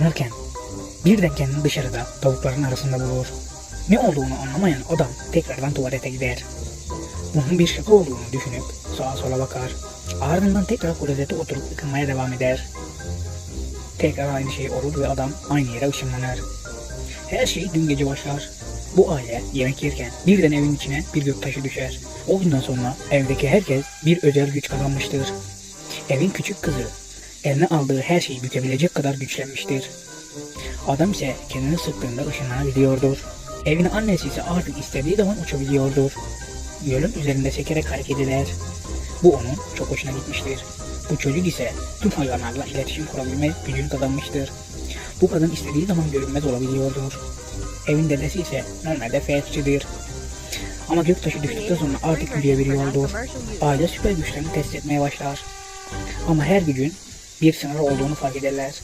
sakınırken birden kendini dışarıda tavukların arasında bulur. Ne olduğunu anlamayan adam tekrardan tuvalete gider. Bunun bir şaka olduğunu düşünüp sağa sola bakar. Ardından tekrar klozete oturup ıkınmaya devam eder. Tekrar aynı şey olur ve adam aynı yere ışınlanır. Her şey dün gece başlar. Bu aile yemek yerken birden evin içine bir göktaşı düşer. O günden sonra evdeki herkes bir özel güç kazanmıştır. Evin küçük kızı eline aldığı her şeyi bükebilecek kadar güçlenmiştir. Adam ise kendini sıktığında ışınlanabiliyordur. Evin annesi ise artık istediği zaman uçabiliyordur. Gölün üzerinde sekerek hareket eder. Bu onun çok hoşuna gitmiştir. Bu çocuk ise tüm hayvanlarla iletişim kurabilme gücünü kazanmıştır. Bu kadın istediği zaman görünmez olabiliyordur. Evin dedesi ise normalde felçlidir. Ama göktaşı düştükten sonra artık yürüyebiliyordur. Aile süper güçlerini test etmeye başlar. Ama her gücün bir sınır olduğunu fark ederler.